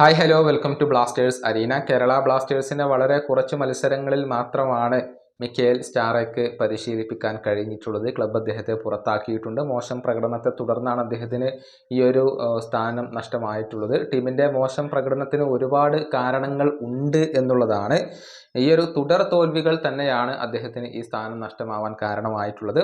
Hi hello welcome to Blasters Arena Kerala ബ്ലാസ്റ്റേഴ്സിനെ വളരെ കുറച്ച് മത്സരങ്ങളിൽ മാത്രമാണ് മിക്കേൽ സ്റ്റാറേക്ക് പരിശീലിപ്പിക്കാൻ കഴിഞ്ഞിട്ടുള്ളത്. ക്ലബ്ബ് അദ്ദേഹത്തെ പുറത്താക്കിയിട്ടുണ്ട്. മോശം പ്രകടനത്തെ തുടർന്നാണ് അദ്ദേഹത്തിന് ഈ ഒരു സ്ഥാനം നഷ്ടമായിട്ടുള്ളത്. ടീമിന്റെ മോശം പ്രകടനത്തിന് ഒരുപാട് കാരണങ്ങൾ ഉണ്ട് എന്നുള്ളതാണ്. ഈ ഒരു തുടർ തോൽവികൾ തന്നെയാണ് അദ്ദേഹത്തിന് ഈ സ്ഥാനം നഷ്ടമാവാൻ കാരണമായിട്ടുള്ളത്.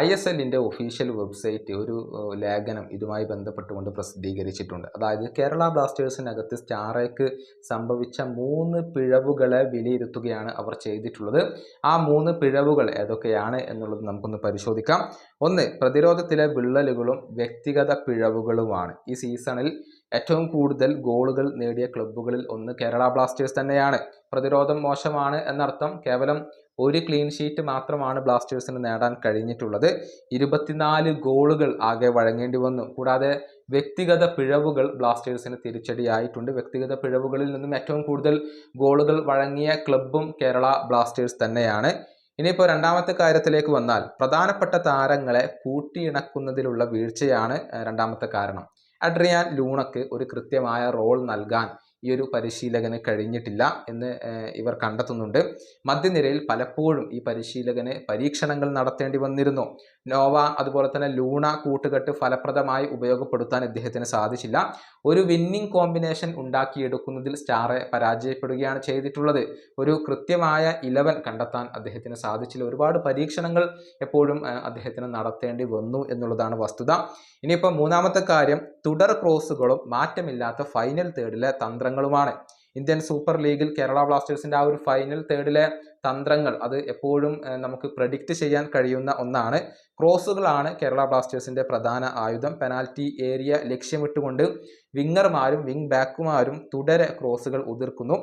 ഐ എസ് എല്ലിന്റെ ഒഫീഷ്യൽ വെബ്സൈറ്റ് ഒരു ലേഖനം ഇതുമായി ബന്ധപ്പെട്ടുകൊണ്ട് പ്രസിദ്ധീകരിച്ചിട്ടുണ്ട്. അതായത് കേരള ബ്ലാസ്റ്റേഴ്സിനകത്ത് സ്റ്റാറേക്ക് സംഭവിച്ച മൂന്ന് പിഴവുകളെ വിലയിരുത്തുകയാണ് അവർ ചെയ്തിട്ടുള്ളത്. ആ മൂന്ന് പിഴവുകൾ ഏതൊക്കെയാണ് എന്നുള്ളത് നമുക്കൊന്ന് പരിശോധിക്കാം. ഒന്ന് പ്രതിരോധത്തിലെ വിള്ളലുകളും വ്യക്തിഗത പിഴവുകളുമാണ്. ഈ സീസണിൽ ഏറ്റവും കൂടുതൽ ഗോളുകൾ നേടിയ ക്ലബ്ബുകളിൽ ഒന്ന് കേരള ബ്ലാസ്റ്റേഴ്സ് തന്നെയാണ്. പ്രതിരോധം മോശമാണ് എന്നർത്ഥം കേവലം ഒരു ക്ലീൻ ഷീറ്റ് മാത്രമാണ് ബ്ലാസ്റ്റേഴ്സിന് നേടാൻ കഴിഞ്ഞിട്ടുള്ളത്. ഇരുപത്തിനാല് ഗോളുകൾ ആകെ വഴങ്ങേണ്ടി വന്നു. കൂടാതെ വ്യക്തിഗത പിഴവുകൾ ബ്ലാസ്റ്റേഴ്സിന് തിരിച്ചടിയായിട്ടുണ്ട്. വ്യക്തിഗത പിഴവുകളിൽ നിന്നും ഏറ്റവും കൂടുതൽ ഗോളുകൾ വഴങ്ങിയ ക്ലബും കേരള ബ്ലാസ്റ്റേഴ്സ് തന്നെയാണ്. ഇനിയിപ്പോൾ രണ്ടാമത്തെ കാര്യത്തിലേക്ക് വന്നാൽ പ്രധാനപ്പെട്ട താരങ്ങളെ കൂട്ടിയിണക്കുന്നതിലുള്ള വീഴ്ചയാണ് രണ്ടാമത്തെ കാരണം. അഡ്രിയാൻ ലൂണക്ക് ഒരു കൃത്യമായ റോൾ നൽകാൻ ഈ ഒരു പരിശീലകന് കഴിഞ്ഞിട്ടില്ല എന്ന് ഇവർ കണ്ടെത്തുന്നുണ്ട്. മധ്യനിരയിൽ പലപ്പോഴും ഈ പരിശീലകന് പരീക്ഷണങ്ങൾ നടത്തേണ്ടി വന്നിരുന്നു. നോവ അതുപോലെ തന്നെ ലൂണ കൂട്ടുകെട്ട് ഫലപ്രദമായി ഉപയോഗപ്പെടുത്താൻ ഇദ്ദേഹത്തിന് സാധിച്ചില്ല. ഒരു വിന്നിംഗ് കോമ്പിനേഷൻ ഉണ്ടാക്കിയെടുക്കുന്നതിൽ സ്റ്റാറെ പരാജയപ്പെടുകയാണ് ചെയ്തിട്ടുള്ളത്. ഒരു കൃത്യമായ ഇലവൻ കണ്ടെത്താൻ അദ്ദേഹത്തിന് സാധിച്ചില്ല. ഒരുപാട് പരീക്ഷണങ്ങൾ എപ്പോഴും അദ്ദേഹത്തിന് നടത്തേണ്ടി വന്നു എന്നുള്ളതാണ് വസ്തുത. ഇനിയിപ്പോൾ മൂന്നാമത്തെ കാര്യം തുടർ ക്രോസുകളും മാറ്റമില്ലാത്ത ഫൈനൽ തേർഡിലെ തന്ത്രങ്ങളുമാണ് ഇന്ത്യൻ സൂപ്പർ ലീഗിൽ കേരള ബ്ലാസ്റ്റേഴ്സിന്റെ ആ ഒരു ഫൈനൽ തേർഡിലെ തന്ത്രങ്ങൾ അത് എപ്പോഴും നമുക്ക് പ്രഡിക്റ്റ് ചെയ്യാൻ കഴിയുന്ന ഒന്നാണ്. ക്രോസുകളാണ് കേരള ബ്ലാസ്റ്റേഴ്സിന്റെ പ്രധാന ആയുധം. പെനാൽറ്റി ഏരിയ ലക്ഷ്യമിട്ടുകൊണ്ട് വിങ്ങർമാരും വിങ് ബാക്കുമാരും തുടരെ ക്രോസുകൾ ഉതിർക്കുന്നു.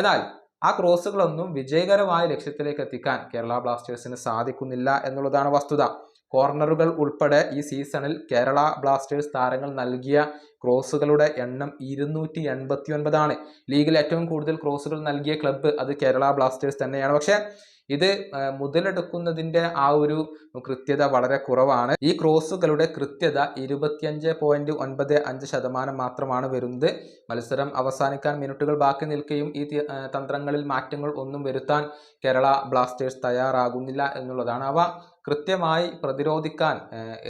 എന്നാൽ ആ ക്രോസുകളൊന്നും വിജയകരമായ ലക്ഷ്യത്തിലേക്ക് എത്തിക്കാൻ കേരള ബ്ലാസ്റ്റേഴ്സിന് സാധിക്കുന്നില്ല എന്നുള്ളതാണ് വസ്തുത. കോർണറുകൾ ഉൾപ്പെടെ ഈ സീസണിൽ കേരള ബ്ലാസ്റ്റേഴ്സ് താരങ്ങൾ നൽകിയ ക്രോസുകളുടെ എണ്ണം ഇരുന്നൂറ്റി എൺപത്തി ഒൻപതാണ് ലീഗിൽ ഏറ്റവും കൂടുതൽ ക്രോസുകൾ നൽകിയ ക്ലബ്ബ് അത് കേരള ബ്ലാസ്റ്റേഴ്സ് തന്നെയാണ്. പക്ഷേ ഇത് മുതലെടുക്കുന്നതിന്റെ ആ ഒരു കൃത്യത വളരെ കുറവാണ്. ഈ ക്രോസുകളുടെ കൃത്യത ഇരുപത്തിയഞ്ച് പോയിന്റ് ഒൻപത് അഞ്ച് ശതമാനം മാത്രമാണ് വരുന്നത്. മത്സരം അവസാനിക്കാൻ മിനിറ്റുകൾ ബാക്കി നിൽക്കുകയും ഈ തന്ത്രങ്ങളിൽ മാറ്റങ്ങൾ ഒന്നും വരുത്താൻ കേരള ബ്ലാസ്റ്റേഴ്സ് തയ്യാറാകുന്നില്ല എന്നുള്ളതാണ്. അവ കൃത്യമായി പ്രതിരോധിക്കാൻ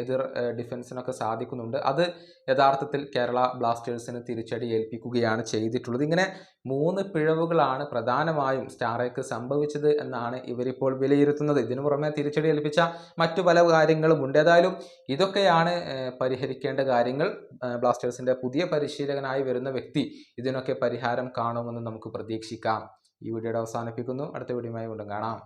എതിർ ഡിഫൻസിനൊക്കെ സാധിക്കുന്നുണ്ട്. അത് യഥാർത്ഥത്തിൽ കേരള ബ്ലാസ്റ്റേഴ്സിന് തിരിച്ചടി ഏൽപ്പിക്കുകയാണ് ചെയ്തിട്ടുള്ളത്. ഇങ്ങനെ മൂന്ന് പിഴവുകളാണ് പ്രധാനമായും സ്റ്റാറേക്ക് സംഭവിച്ചത് എന്നാണ് ഇവരിപ്പോൾ വിലയിരുത്തുന്നത്. ഇതിനു പുറമെ തിരിച്ചടി ഏൽപ്പിച്ച മറ്റു പല കാര്യങ്ങളും ഉണ്ട്. ഏതായാലും ഇതൊക്കെയാണ് പരിഹരിക്കേണ്ട കാര്യങ്ങൾ. ബ്ലാസ്റ്റേഴ്സിന്റെ പുതിയ പരിശീലകനായി വരുന്ന വ്യക്തി ഇതിനൊക്കെ പരിഹാരം കാണുമെന്ന് നമുക്ക് പ്രതീക്ഷിക്കാം. ഈ വീഡിയോയുടെ അവസാനിപ്പിക്കുന്നു. അടുത്ത വീഡിയോയുമായി വീണ്ടും കാണാം.